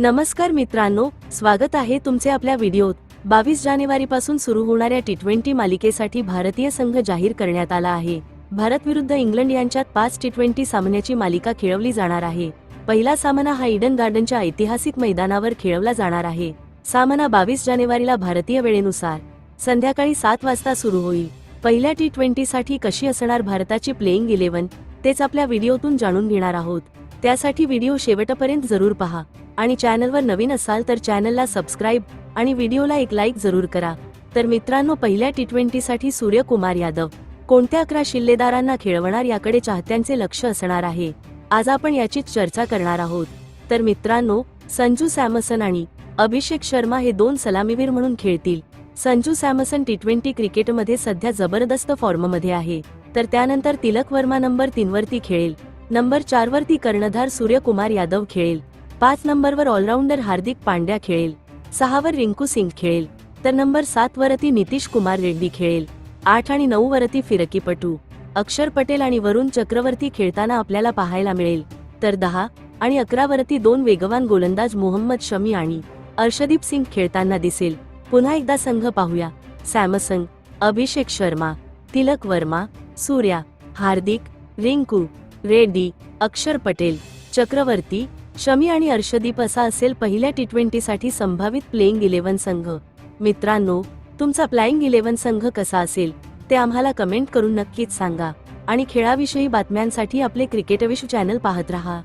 नमस्कार मित्रांनो स्वागत आहे तुमचे आपल्या व्हिडिओत. बावीस जानेवारीपासून सुरू होणाऱ्या टी ट्वेंटी मालिकेसाठी भारतीय संघ जाहीर करण्यात आला आहे. भारत विरुद्ध इंग्लंड यांच्यात पाच टी ट्वेंटी सामन्याची मालिका खेळवली जाणार आहे. पहिला सामना हा इडन गार्डनच्या ऐतिहासिक मैदानावर खेळवला जाणार आहे. सामना बावीस जानेवारीला भारतीय वेळेनुसार. संध्याकाळी सात वाजता सुरू होईल. पहिल्या टी ट्वेंटीसाठी कशी असणार भारताची प्लेईंग इलेव्हन तेच आपल्या व्हिडिओतून जाणून घेणार आहोत. त्यासाठी व्हिडिओ शेवटपर्यंत जरूर पहा. आणि चॅनलवर नवीन असाल तर चॅनलला सबस्क्राईब आणि व्हिडिओला एक लाईक जरूर करा. तर मित्रांनो पहिल्या टी ट्वेंटीसाठी सूर्यकुमार यादव कोणत्या अकरा शिल्लेदारांना खेळवणार याकडे चाहत्यांचे लक्ष असणार आहे? आज आपण याचीच चर्चा करणार आहोत. तर मित्रांनो संजू सॅमसन आणि अभिषेक शर्मा हे दोन सलामीवीर म्हणून खेळतील. संजू सॅमसन टी ट्वेंटी क्रिकेटमध्ये सध्या जबरदस्त फॉर्ममध्ये आहे. तर त्यानंतर तिलक वर्मा नंबर तीनवरती खेळेल. नंबर चारवरती कर्णधार सूर्यकुमार यादव खेळेल. पाच नंबरवर ऑलराऊंडर हार्दिक पांड्या खेळेल. सहावर रिंकू सिंग खेळेल. तर नंबर सात वरती नितीश कुमार रेड्डी खेळेल. आठ आणि नऊ वरती फिरकीपटू. अक्षर पटेल आणि वरुण चक्रवर्ती खेळताना आपल्याला पाहायला मिळेल. तर दहा आणि अकरा वरती दोन वेगवान गोलंदाज मोहम्मद शमी आणि अर्षदीप सिंग खेळताना दिसेल. पुन्हा एकदा संघ पाहूया. सॅमसंग अभिषेक शर्मा तिलक वर्मा सूर्या हार्दिक रिंकू रेड्डी अक्षर पटेल चक्रवर्ती शमी आणि अर्षदीप असा असेल पहिल्या टी ट्वेंटीसाठी संभावित प्लेईंग इलेव्हन संघ. मित्रांनो तुमचा प्लेईंग इलेव्हन संघ कसा असेल ते आम्हाला कमेंट करून नक्कीच सांगा. आणि खेळाविषयी बातम्यांसाठी आपले क्रिकेटविश्व चॅनल पाहत रहा.